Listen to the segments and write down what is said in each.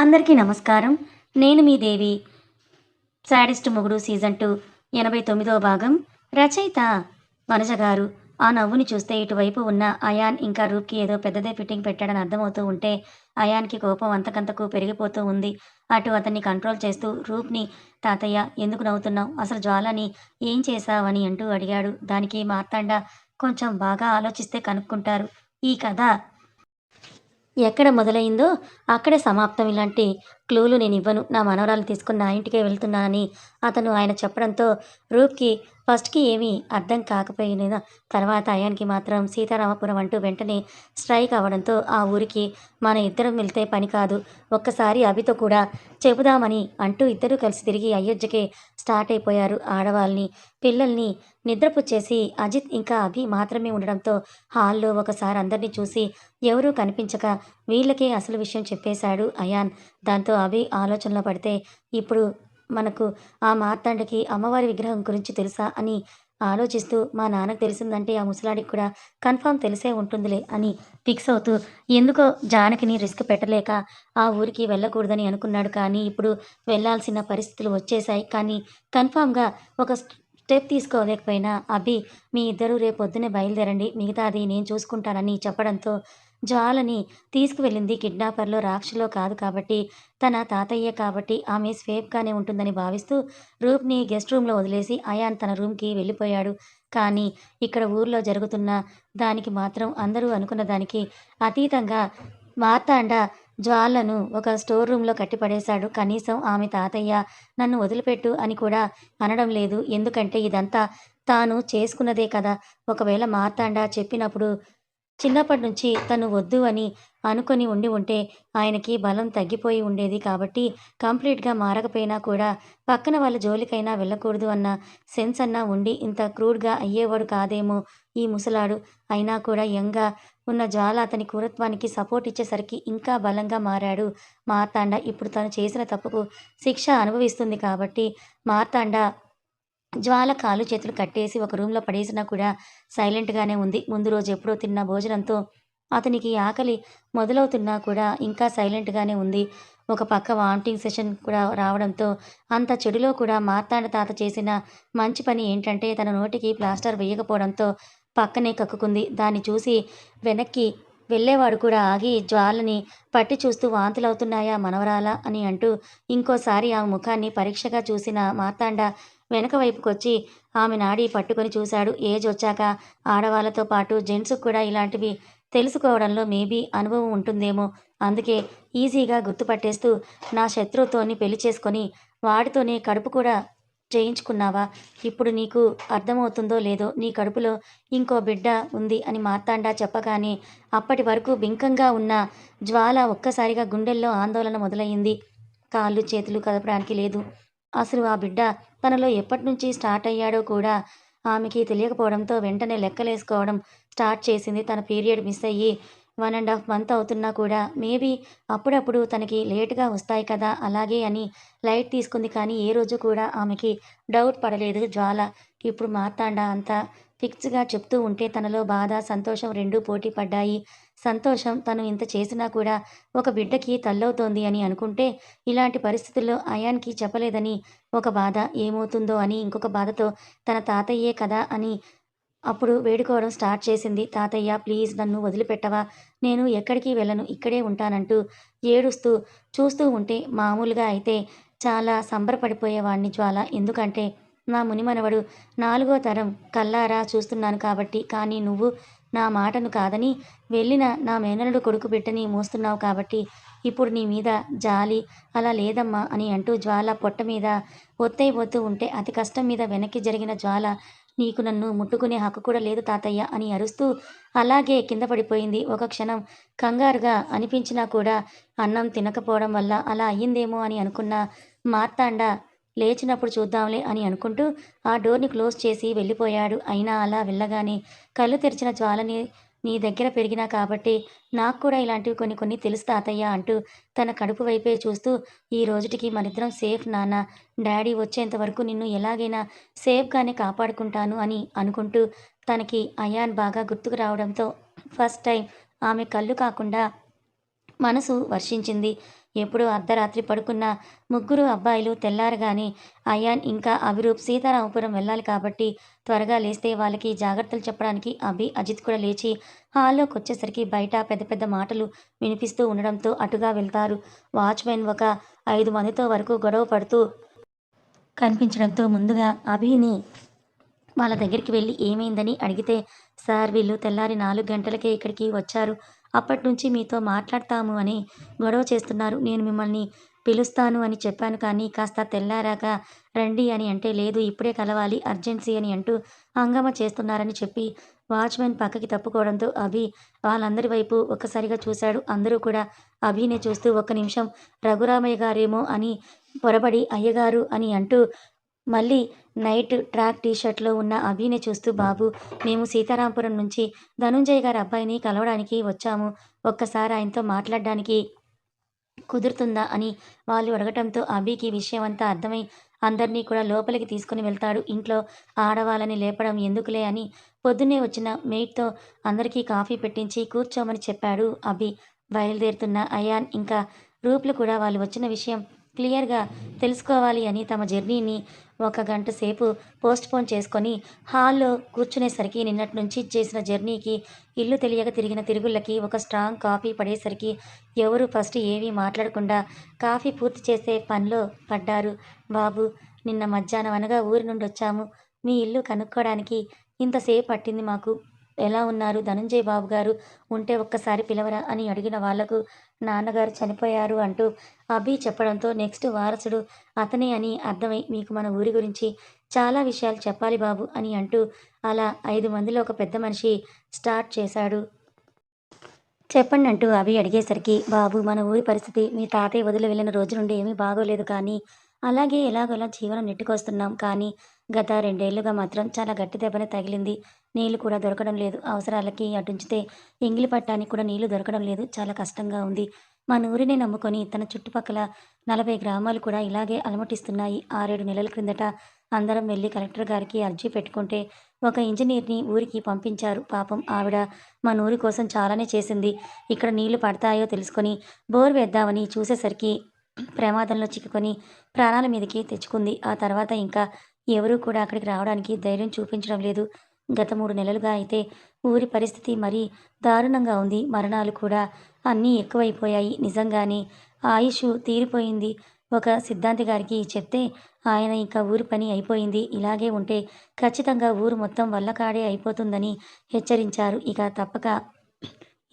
అందరికీ నమస్కారం. నేను మీ దేవి. శాడిస్ట్ మొగుడు సీజన్ టూ ఎనభై తొమ్మిదో భాగం. రచయిత వనజ గారు ఆ నవ్వుని చూస్తే ఇటువైపు ఉన్న అయాన్ ఇంకా రూప్కి ఏదో పెద్దదే ఫిట్టింగ్ పెట్టాడని అర్థమవుతూ ఉంటే అయాన్కి కోపం అంతకంతకు పెరిగిపోతూ ఉంది. అటు అతన్ని కంట్రోల్ చేస్తూ రూప్ని తాతయ్య ఎందుకు నవ్వుతున్నావు? అసలు జ్వాలని ఏం చేశావని? అంటూ అడిగాడు. దానికి మార్తాండ కొంచెం బాగా ఆలోచిస్తే కనుక్కుంటారు. ఈ కథ ఎక్కడ మొదలైందో అక్కడే సమాప్తం. ఇలాంటి క్లూలు నేను ఇవ్వను నా మనవరాలు తీసుకుని నా ఇంటికే వెళ్తున్నానని అతను ఆయన చెప్పడంతో రూప్కి ఫస్ట్కి ఏమీ అర్థం కాకపోయినా తర్వాత అయానికి మాత్రం సీతారామపురం అంటూ వెంటనే స్ట్రైక్ అవ్వడంతో ఆ ఊరికి మన ఇద్దరం వెళ్తే పని కాదు. ఒక్కసారి అభితో కూడా చెబుదామని అంటూ ఇద్దరూ కలిసి తిరిగి అయోధ్యకే స్టార్ట్ అయిపోయారు. ఆడవాళ్ళని పిల్లల్ని నిద్రపుచ్చేసి అజిత్ ఇంకా అభి మాత్రమే ఉండడంతో హాల్లో ఒకసారి అందరినీ చూసి ఎవరూ కనిపించక వీళ్ళకే అసలు విషయం చెప్పేశాడు అయాన్. దాంతో అభి ఆలోచనలో పడితే ఇప్పుడు మనకు ఆ మార్తాండకి అమ్మవారి విగ్రహం గురించి తెలుసా అని ఆలోచిస్తూ మా నాన్నకు తెలిసిందంటే ఆ ముసలాడికి కూడా కన్ఫామ్ తెలిసే ఉంటుందిలే అని ఫిక్స్ అవుతూ ఎందుకో జానకిని రిస్క్ పెట్టలేక ఆ ఊరికి వెళ్ళకూడదని అనుకున్నాడు. కానీ ఇప్పుడు వెళ్ళాల్సిన పరిస్థితులు వచ్చేసాయి కానీ కన్ఫామ్గా ఒక స్టెప్ తీసుకోలేకపోయినా అభి మీ ఇద్దరూ రేపు పొద్దునే బయలుదేరండి. మిగతాది నేను చూసుకుంటానని చెప్పడంతో జ్వాలని తీసుకువెళ్ళింది. కిడ్నాపర్లో రాక్షలో కాదు కాబట్టి తన తాతయ్య కాబట్టి ఆమె సేఫ్గానే ఉంటుందని భావిస్తూ రూప్ని గెస్ట్ రూమ్లో వదిలేసి అయాన్ తన రూమ్కి వెళ్ళిపోయాడు. కానీ ఇక్కడ ఊర్లో జరుగుతున్న దానికి మాత్రం అందరూ అనుకున్న దానికి అతీతంగా మార్తాండ జ్వాలను ఒక స్టోర్ రూమ్లో కట్టిపడేశాడు. కనీసం ఆమె తాతయ్య నన్ను వదిలిపెట్టు అని కూడా అనడం లేదు. ఎందుకంటే ఇదంతా తాను చేసుకున్నదే కదా. ఒకవేళ మార్తాండ చెప్పినప్పుడు చిన్నప్పటి నుంచి తను వద్దు అని అనుకొని ఉండి ఉంటే ఆయనకి బలం తగ్గిపోయి ఉండేది కాబట్టి కంప్లీట్గా మారకపోయినా కూడా పక్కన వాళ్ళ జోలికైనా వెళ్ళకూడదు అన్న సెన్స్ అన్నా ఉండి ఇంత క్రూడ్గా అయ్యేవాడు కాదేమో ఈ ముసలాడు. అయినా కూడా యంగా ఉన్న జ్వాల అతని క్రూరత్వానికి సపోర్ట్ ఇచ్చేసరికి ఇంకా బలంగా మారాడు. మార్తాండ ఇప్పుడు తను చేసిన తప్పుకు శిక్ష అనుభవిస్తుంది కాబట్టి మార్తాండ జ్వాల కాలు చేతులు కట్టేసి ఒక రూమ్లో పడేసినా కూడా సైలెంట్గానే ఉంది. ముందు రోజు ఎప్పుడో తిన్న భోజనంతో అతనికి ఆకలి మొదలవుతున్నా కూడా ఇంకా సైలెంట్గానే ఉంది. ఒక పక్క వామిటింగ్ సెషన్ కూడా రావడంతో అంత చెడులో కూడా మార్తాండ తాత చేసిన మంచి పని ఏంటంటే తన నోటికి ప్లాస్టర్ వేయకపోవడంతో పక్కనే కక్కుకుంది. దాన్ని చూసి వెనక్కి వెళ్ళేవాడు కూడా ఆగి జ్వాలని పట్టి చూస్తూ వాంతులవుతున్నాయా మనవరాలా అని అంటూ ఇంకోసారి ఆ ముఖాన్ని పరీక్షగా చూసిన మార్తాండ వెనక వైపుకొచ్చి ఆమె నాడి పట్టుకొని చూశాడు. ఏజ్ వచ్చాక ఆడవాళ్ళతో పాటు జెంట్స్ కూడా ఇలాంటివి తెలుసుకోవడంలో మేబీ అనుభవం ఉంటుందేమో. అందుకే ఈజీగా గుర్తుపట్టేస్తూ నా శత్రువుతోని పెళ్ళి చేసుకొని వాడితోనే కడుపు కూడా చేయించుకున్నావా? ఇప్పుడు నీకు అర్థమవుతుందో లేదో నీ కడుపులో ఇంకో బిడ్డ ఉంది అని మార్తాండా చెప్పగానే అప్పటి వరకు బింకంగా ఉన్న జ్వాల ఒక్కసారిగా గుండెల్లో ఆందోళన మొదలయ్యింది. కాళ్ళు చేతులు కదపడానికి లేదు. అసలు ఆ బిడ్డ తనలో ఎప్పటి నుంచి స్టార్ట్ అయ్యాడో కూడా ఆమెకి తెలియకపోవడంతో వెంటనే లెక్కలేసుకోవడం స్టార్ట్ చేసింది తన పీరియడ్ మిస్ అయ్యి వన్ అండ్ హాఫ్ మంత్ అవుతున్నా కూడా మేబీ అప్పుడప్పుడు తనకి లేటుగా వస్తాయి కదా అలాగే అని లైట్ తీసుకుంది కానీ ఏ రోజు కూడా ఆమెకి డౌట్ పడలేదు జ్వాల. ఇప్పుడు మార్తాండ అంతా ఫిక్స్గా చెప్తూ ఉంటే తనలో బాధ సంతోషం రెండూ పోటీ పడ్డాయి సంతోషం తను ఇంత చేసినా కూడా ఒక బిడ్డకి తల్లవుతోంది అని అనుకుంటే ఇలాంటి పరిస్థితుల్లో అయాన్కి చెప్పలేదని ఒక బాధ ఏమవుతుందో అని ఇంకొక బాధతో తన తాతయ్యే కదా అని అప్పుడు వేడుకోవడం స్టార్ట్ చేసింది. తాతయ్య ప్లీజ్ నన్ను వదిలిపెట్టవా? నేను ఎక్కడికి వెళ్ళను? ఇక్కడే ఉంటానంటూ ఏడుస్తూ చూస్తూ ఉంటే మామూలుగా అయితే చాలా సంబరపడిపోయేవాడిని జ్వాల. ఎందుకంటే నా మునిమనవడు నాలుగో తరం కల్లారా చూస్తున్నాను కాబట్టి కానీ నువ్వు నా మాటను కాదని వెళ్ళిన నా మేనలుడు కొడుకు బిడ్డని మోస్తున్నావు కాబట్టి ఇప్పుడు నీ మీద జాలి అలా లేదమ్మా అని అంటూ జ్వాల పొట్ట మీద ఒత్తైపోతూ ఉంటే అతి కష్టం మీద వెనక్కి జరిగిన జ్వాల నీకు నన్ను ముట్టుకునే హక్కు కూడా లేదు తాతయ్య అని అరుస్తూ అలాగే కింద పడిపోయింది. ఒక క్షణం కంగారుగా అనిపించినా కూడా అన్నం తినకపోవడం వల్ల అలా అయ్యిందేమో అని అనుకున్న మార్తాండ లేచినప్పుడు చూద్దాంలే అని అనుకుంటూ ఆ డోర్ని క్లోజ్ చేసి వెళ్ళిపోయాడు. అయినా అలా వెళ్ళగానే కళ్ళు తెరిచిన జ్వాలని నీ దగ్గర పెరిగినా కాబట్టి నాకు కూడా ఇలాంటివి కొన్ని కొన్ని తెలుసు తాతయ్య అంటూ తన కడుపు వైపే చూస్తూ ఈ రోజుటికి మనిద్దరం సేఫ్ నాన్న డాడీ వచ్చేంత వరకు నిన్ను ఎలాగైనా సేఫ్గానే కాపాడుకుంటాను అని అనుకుంటూ తనకి అయాన్ బాగా గుర్తుకు రావడంతో ఫస్ట్ టైం ఆమె కళ్ళు కాకుండా మనసు వర్షించింది. ఎప్పుడు అర్ధరాత్రి పడుకున్న ముగ్గురు అబ్బాయిలు తెల్లారగానే అయాన్ ఇంకా అభిరూప్ సీతారామపురం వెళ్ళాలి కాబట్టి త్వరగా లేస్తే వాళ్ళకి జాగ్రత్తలు చెప్పడానికి అభి అజిత్ కూడా లేచి హాల్లోకి వచ్చేసరికి బయట పెద్ద పెద్ద మాటలు వినిపిస్తూ ఉండడంతో అటుగా వెళ్తారు. వాచ్మెన్ ఒక ఐదు మందితో వరకు గొడవ పడుతూ కనిపించడంతో ముందుగా అభిని వాళ్ళ దగ్గరికి వెళ్ళి ఏమైందని అడిగితే సార్ వీళ్ళు తెల్లారి నాలుగు గంటలకే ఇక్కడికి వచ్చారు. అప్పటి నుంచి మీతో మాట్లాడతాము అని గొడవ చేస్తున్నారు. నేను మిమ్మల్ని పిలుస్తాను అని చెప్పాను కానీ కాస్త తెల్లారాక రండి అని అంటే లేదు ఇప్పుడే కలవాలి అర్జెన్సీ అని అంటూ హంగమ చేస్తున్నారని చెప్పి వాచ్మెన్ పక్కకి తప్పుకోవడంతో అభి వాళ్ళందరి వైపు ఒక్కసారిగా చూశాడు. అందరూ కూడా అభినే చూస్తూ ఒక్క నిమిషం రఘురామయ్య గారేమో అని పొరబడి అయ్యగారు అని అంటూ మళ్ళీ నైట్ ట్రాక్ టీషర్ట్లో ఉన్న అభిని చూస్తూ బాబు మేము సీతారాంపురం నుంచి ధనుంజయ్ గారి అబ్బాయిని కలవడానికి వచ్చాము. ఒక్కసారి ఆయనతో మాట్లాడడానికి కుదురుతుందా? అని వాళ్ళు అడగటంతో అభికి విషయం అంతా అర్థమై అందరినీ కూడా లోపలికి తీసుకుని వెళ్తాడు. ఇంట్లో ఆడవాళ్ళని లేపడం ఎందుకులే? అని పొద్దున్నే వచ్చిన మెయిట్తో అందరికీ కాఫీ పెట్టించి కూర్చోమని చెప్పాడు అభి. బయలుదేరుతున్న అయాన్ ఇంకా రూపులు కూడా వాళ్ళు వచ్చిన విషయం క్లియర్గా తెలుసుకోవాలి అని తమ జర్నీని ఒక గంట సేపు పోస్ట్పోన్ చేసుకొని హాల్లో కూర్చునేసరికి నిన్నటి నుంచి చేసిన జర్నీకి ఇల్లు తెలియక తిరిగిన తిరుగుళ్ళకి ఒక స్ట్రాంగ్ కాఫీ పడేసరికి ఎవరు ఫస్ట్ ఏమీ మాట్లాడకుండా కాఫీ పూర్తి చేసే పనిలో పడ్డారు. బాబు నిన్న మధ్యాహ్నం అనగా ఊరి నుండి వచ్చాము. మీ ఇల్లు కనుక్కోవడానికి ఇంతసేపు పట్టింది మాకు. ఎలా ఉన్నారు? ధనంజయ్ బాబు గారు ఉంటే ఒక్కసారి పిలవరా? అని అడిగిన వాళ్ళకు నాన్నగారు చనిపోయారు అంటూ అభి చెప్పడంతో నెక్స్ట్ వారసుడు అతనే అని అర్థమై మీకు మన ఊరి గురించి చాలా విషయాలు చెప్పాలి బాబు అని అంటూ అలా ఐదు మందిలో ఒక పెద్ద మనిషి స్టార్ట్ చేశాడు. చెప్పండి అంటూ అభి అడిగేసరికి బాబు మన ఊరి పరిస్థితి మీ తాతయ్య వదిలి వెళ్ళిన రోజు నుండి ఏమీ బాగోలేదు కానీ అలాగే ఎలాగోలా జీవనం నెట్టుకొస్తున్నాం. కానీ గత రెండేళ్ళుగా మాత్రం చాలా గట్టి దెబ్బనే తగిలింది. నీళ్ళు కూడా దొరకడం లేదు. అవసరాలకి అటుంచితే ఎంగిలి పట్టడానికి కూడా నీళ్ళు దొరకడం లేదు. చాలా కష్టంగా ఉంది. మన నూరిని నమ్ముకొని తన చుట్టుపక్కల నలభై గ్రామాలు కూడా ఇలాగే అలమటిస్తున్నాయి. ఆరేడు నెలల క్రిందట అందరం వెళ్ళి కలెక్టర్ గారికి అర్జీ పెట్టుకుంటే ఒక ఇంజనీర్ని ఊరికి పంపించారు. పాపం ఆవిడ మన ఊరి కోసం చాలానే చేసింది. ఇక్కడ నీళ్ళు పడతాయో తెలుసుకొని బోర్ వేద్దామని చూసేసరికి ప్రమాదంలో చిక్కుకొని ప్రాణాల మీదకి తెచ్చుకుంది. ఆ తర్వాత ఇంకా ఎవరూ కూడా అక్కడికి రావడానికి ధైర్యం చూపించడం లేదు. గత మూడు నెలలుగా అయితే ఊరి పరిస్థితి మరీ దారుణంగా ఉంది. మరణాలు కూడా అన్నీ ఎక్కువైపోయాయి. నిజంగానే ఆయుష్ తీరిపోయింది. ఒక సిద్ధాంతి గారికి చెప్తే ఆయన ఇంకా ఊరి పని అయిపోయింది. ఇలాగే ఉంటే ఖచ్చితంగా ఊరు మొత్తం వల్లకాడే అయిపోతుందని హెచ్చరించారు. ఇక తప్పక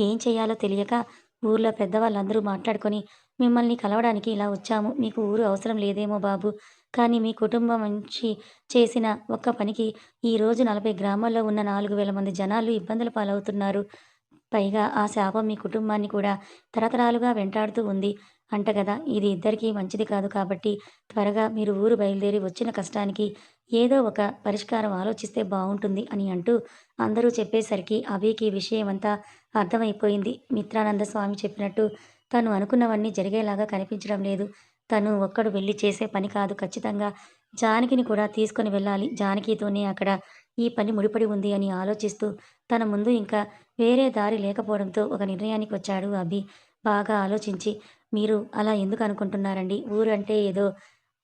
ఏం చేయాలో తెలియక ఊర్లో పెద్దవాళ్ళందరూ మాట్లాడుకొని మిమ్మల్ని కలవడానికి ఇలా వచ్చాము. మీకు ఊరు అవసరం లేదేమో బాబు. కానీ మీ కుటుంబం నుంచి చేసిన ఒక్క పనికి ఈరోజు నలభై గ్రామాల్లో ఉన్న నాలుగు వేల మంది జనాలు ఇబ్బందుల పాలవుతున్నారు. పైగా ఆ శాపం మీ కుటుంబాన్ని కూడా తరతరాలుగా వెంటాడుతూ ఉంది. అంట కదా ఇది ఇద్దరికీ మంచిది కాదు కాబట్టి త్వరగా మీరు ఊరు బయలుదేరి వచ్చిన కష్టానికి ఏదో ఒక పరిష్కారం ఆలోచిస్తే బాగుంటుంది అని అంటూ అందరూ చెప్పేసరికి అభికి విషయం అంతా అర్థమైపోయింది. మిత్రానంద స్వామి చెప్పినట్టు తను అనుకున్నవన్నీ జరిగేలాగా కనిపించడం లేదు. తను ఒక్కడు వెళ్ళి చేసే పని కాదు ఖచ్చితంగా. జానకిని కూడా తీసుకొని వెళ్ళాలి. జానకితోనే అక్కడ ఈ పని ముడిపడి ఉంది అని ఆలోచిస్తూ తన ముందు ఇంకా వేరే దారి లేకపోవడంతో ఒక నిర్ణయానికి వచ్చాడు అభి. బాగా ఆలోచించి మీరు అలా ఎందుకు అనుకుంటున్నారండి? ఊరు అంటే ఏదో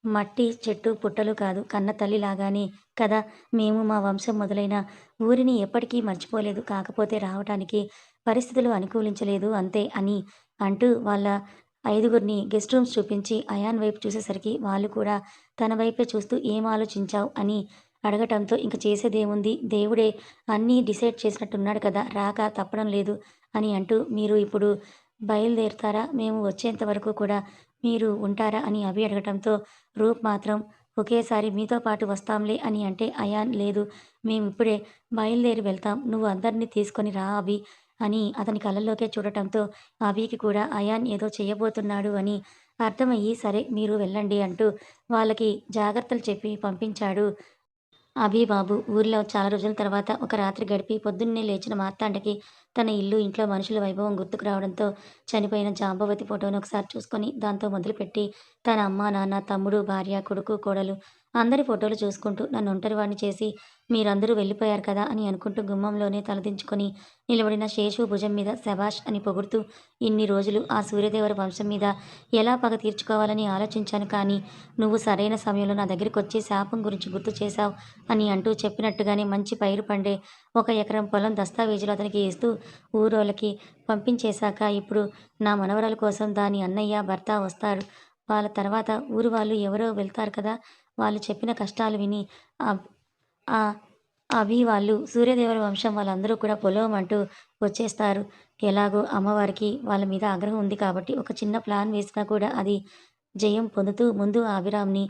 మట్టి చెట్టు పుట్టలు కాదు కన్న తల్లి లాగానే కదా మేము మా వంశం మొదలైన. ఊరిని ఎప్పటికీ మర్చిపోలేదు కాకపోతే రావటానికి పరిస్థితులు అనుకూలించలేదు అంతే అని అంటూ వాళ్ళ ఐదుగురిని గెస్ట్ రూమ్స్ చూపించి అయాన్ వైపు చూసేసరికి వాళ్ళు కూడా తన వైపే చూస్తూ ఏం ఆలోచించావు అని అడగటంతో ఇంక చేసేదేముంది? దేవుడే అన్నీ డిసైడ్ చేసినట్టున్నాడు కదా రాక తప్పడం లేదు అని అంటూ మీరు ఇప్పుడు బయలుదేరుతారా? మేము వచ్చేంత వరకు కూడా మీరు ఉంటారా అని అభి అడగటంతో రూప్ మాత్రం ఒకేసారి మీతో పాటు వస్తాంలే అని అంటే అయాన్ లేదు. మేము ఇప్పుడే బయలుదేరి వెళ్తాం. నువ్వు అందరినీ తీసుకొని రా అభి అని అతని కళ్ళల్లోకే చూడటంతో అభికి కూడా అయాన్ ఏదో చేయబోతున్నాడు అని అర్థమయ్యి సరే మీరు వెళ్ళండి అంటూ వాళ్ళకి జాగ్రత్తలు చెప్పి పంపించాడు అభి బాబు ఊర్లో చాలా రోజుల తర్వాత ఒక రాత్రి గడిపి పొద్దున్నే లేచిన మార్తాండకి తన ఇల్లు ఇంట్లో మనుషుల వైభవం గుర్తుకు రావడంతో చనిపోయిన జాంబవతి ఫోటోను ఒకసారి చూసుకొని దాంతో మొదలుపెట్టి తన అమ్మ నాన్న తమ్ముడు భార్య కొడుకు కోడలు అందరి ఫోటోలు చూసుకుంటూ నన్ను ఒంటరివాడిని చేసి మీరందరూ వెళ్ళిపోయారు కదా అని అనుకుంటూ గుమ్మంలోనే తలదించుకొని నిలబడిన శేషు భుజం మీద శభాష్ అని పొగుడుతూ ఇన్ని రోజులు ఆ సూర్యదేవర వంశం మీద ఎలా పగ తీర్చుకోవాలని ఆలోచించాను కానీ నువ్వు సరైన సమయంలో నా దగ్గరికి వచ్చి శాపం గురించి గుర్తు చేశావు అని అంటూ చెప్పినట్టుగానే మంచి పైరు పండే ఒక ఎకరం పొలం దస్తావేజులు అతనికి ఇస్తూ ఊరోళ్ళకి పంపించేశాక ఇప్పుడు నా మనవరాల కోసం దాని అన్నయ్య భర్త వస్తారు. వాళ్ళ తర్వాత ఊరు వాళ్ళు ఎవరో వెళ్తారు కదా వాళ్ళు చెప్పిన కష్టాలు విని ఆ- అభి వాళ్ళు సూర్యదేవర వంశం వాళ్ళందరూ కూడా పొలవమంటూ వచ్చేస్తారు. ఎలాగో అమ్మవారికి వాళ్ళ మీద ఆగ్రహం ఉంది కాబట్టి ఒక చిన్న ప్లాన్ వేసినా కూడా అది జయం పొందుతూ ముందు అభిరామ్ని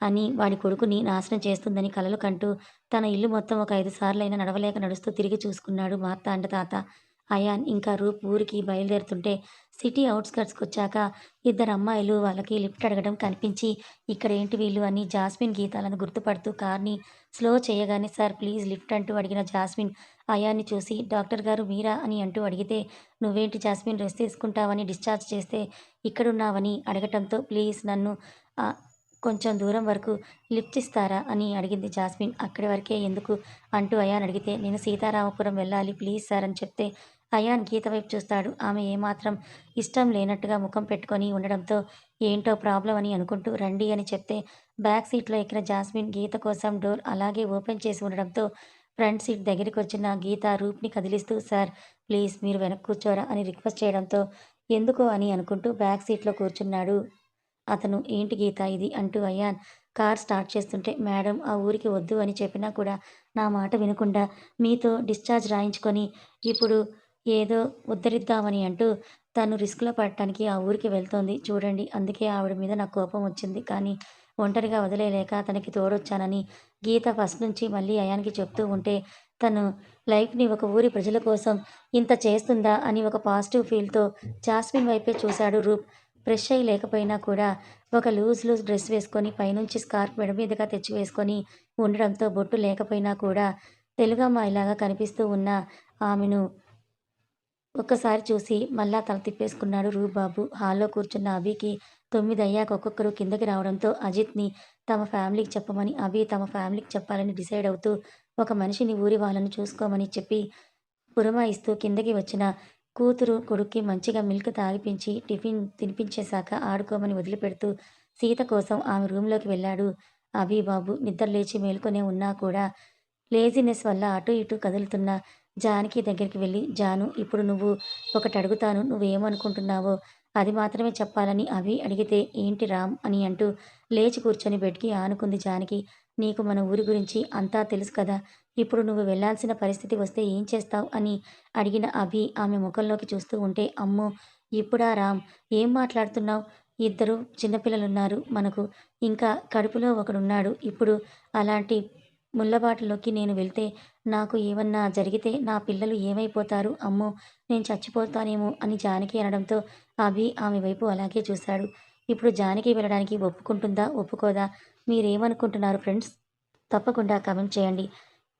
అని వాడి కొడుకుని నాశనం చేస్తుందని కలలు కంటూ తన ఇల్లు మొత్తం ఒక ఐదు సార్లైనా నడవలేక నడుస్తూ తిరిగి చూసుకున్నాడు మార్తాండ తాత అయాన్ ఇంకా రూప్ ఊరికి బయలుదేరుతుంటే సిటీ అవుట్స్కట్స్కి వచ్చాక ఇద్దరు అమ్మాయిలు వాళ్ళకి లిఫ్ట్ అడగడం కనిపించి ఇక్కడ ఏంటి వీళ్ళు అని జాస్మిన్ గీతాలను గుర్తుపడుతూ కార్ని స్లో చేయగానే సార్ ప్లీజ్ లిఫ్ట్ అంటూ అడిగిన జాస్మిన్ అయాన్ని చూసి డాక్టర్ గారు మీరా? అని అంటూ అడిగితే నువ్వేంటి జాస్మిన్ రెస్ట్ తీసుకుంటావని డిశ్చార్జ్ చేస్తే ఇక్కడున్నావని అడగటంతో ప్లీజ్ నన్ను కొంచెం దూరం వరకు లిఫ్ట్ ఇస్తారా? అని అడిగింది జాస్మిన్. అక్కడి వరకే ఎందుకు? అంటూ అయాన్ అడిగితే నేను సీతారామపురం వెళ్ళాలి ప్లీజ్ సార్ అని చెప్తే అయాన్ గీత వైపు చూస్తాడు. ఆమె ఏమాత్రం ఇష్టం లేనట్టుగా ముఖం పెట్టుకొని ఉండడంతో ఏంటో ప్రాబ్లం అని అనుకుంటూ రండి అని చెప్తే బ్యాక్ సీట్లో ఎక్కిన జాస్మిన్ గీత కోసం డోర్ అలాగే ఓపెన్ చేసి ఉండడంతో ఫ్రంట్ సీట్ దగ్గరికి వచ్చిన గీత రూప్ని కదిలిస్తూ సార్ ప్లీజ్ మీరు వెనక్కి కూర్చోరా అని రిక్వెస్ట్ చేయడంతో ఎందుకో అని అనుకుంటూ బ్యాక్ సీట్లో కూర్చున్నాడు. అతను ఏంటి గీత ఇది? అంటూ అయ్యాన్ కార్ స్టార్ట్ చేస్తుంటే మేడం ఆ ఊరికి వద్దు అని చెప్పినా కూడా నా మాట వినకుండా మీతో డిశ్చార్జ్ రాయించుకొని ఇప్పుడు ఏదో ఉద్ధరిద్దామని అంటూ తను రిస్క్లో పడటానికి ఆ ఊరికి వెళ్తోంది. చూడండి అందుకే ఆవిడ మీద నాకు కోపం వచ్చింది. కానీ ఒంటరిగా వదిలేయలేక తనకి తోడొచ్చానని గీత ఫస్ట్ నుంచి మళ్ళీ అయానికి చెప్తూ ఉంటే తను లైఫ్ని ఒక ఊరి ప్రజల కోసం ఇంత చేస్తుందా అని ఒక పాజిటివ్ ఫీల్తో జాస్మిన్ వైపే చూశాడు రూప్. ఫ్రెష్ అయి లేకపోయినా కూడా ఒక లూజ్ లూజ్ డ్రెస్ వేసుకొని పైనుంచి స్కార్ఫ్ మెడ మీదుగా తెచ్చి వేసుకొని ఉండడంతో బొట్టు లేకపోయినా కూడా తెలుగమ్మాయిలాగా కనిపిస్తూ ఉన్న ఆమెను ఒక్కసారి చూసి మళ్ళా తల తిప్పేసుకున్నాడు రూబాబు. హాల్లో కూర్చున్న అభికి తొమ్మిది అయ్యాక ఒక్కొక్కరు కిందకి రావడంతో అజిత్ని తమ ఫ్యామిలీకి చెప్పమని అభి తమ ఫ్యామిలీకి చెప్పాలని డిసైడ్ అవుతూ ఒక మనిషిని ఊరి వాళ్ళని చూసుకోమని చెప్పి పురమాయిస్తూ కిందకి వచ్చిన కూతురు కొడుక్కి మంచిగా మిల్క్ తాగిపించి టిఫిన్ తినిపించేశాక ఆడుకోమని వదిలిపెడుతూ సీత కోసం ఆమె రూమ్లోకి వెళ్ళాడు. అభి బాబు నిద్ర లేచి మేల్కొనే ఉన్నా కూడా లేజినెస్ వల్ల అటు ఇటు కదులుతున్న జానకి దగ్గరికి వెళ్ళి జాను ఇప్పుడు నువ్వు ఒకటి అడుగుతాను. నువ్వేమనుకుంటున్నావో అది మాత్రమే చెప్పాలని అవి అడిగితే ఏంటి రామ్ అని అంటూ లేచి కూర్చొని బెడ్కి ఆనుకుంది జానకి. నీకు మన ఊరి గురించి అంతా తెలుసు కదా. ఇప్పుడు నువ్వు వెళ్ళాల్సిన పరిస్థితి వస్తే ఏం చేస్తావు అని అడిగిన అభి ఆమె ముఖంలోకి చూస్తూ ఉంటే అమ్మో ఇప్పుడా రామ్ ఏం మాట్లాడుతున్నావు? ఇద్దరు చిన్నపిల్లలున్నారు మనకు. ఇంకా కడుపులో ఒకడున్నాడు. ఇప్పుడు అలాంటి ముళ్ళబాటలోకి నేను వెళ్తే నాకు ఏమన్నా జరిగితే నా పిల్లలు ఏమైపోతారు? అమ్మో నేను చచ్చిపోతానేమో అని జానకి అనడంతో అభి ఆమె వైపు అలాగే చూశాడు. ఇప్పుడు జానకి వెళ్ళడానికి ఒప్పుకుంటుందా? ఒప్పుకోదా? మీరేమనుకుంటున్నారు ఫ్రెండ్స్? తప్పకుండా కమెంట్ చేయండి.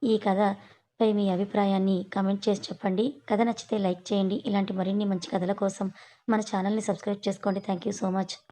ఈ కథపై మీ అభిప్రాయాన్ని కమెంట్ చేసి చెప్పండి. కథ నచ్చితే లైక్ చేయండి. ఇలాంటి మరిన్ని మంచి కథల కోసం మన ఛానల్ని సబ్స్క్రైబ్ చేసుకోండి. Thank you so much.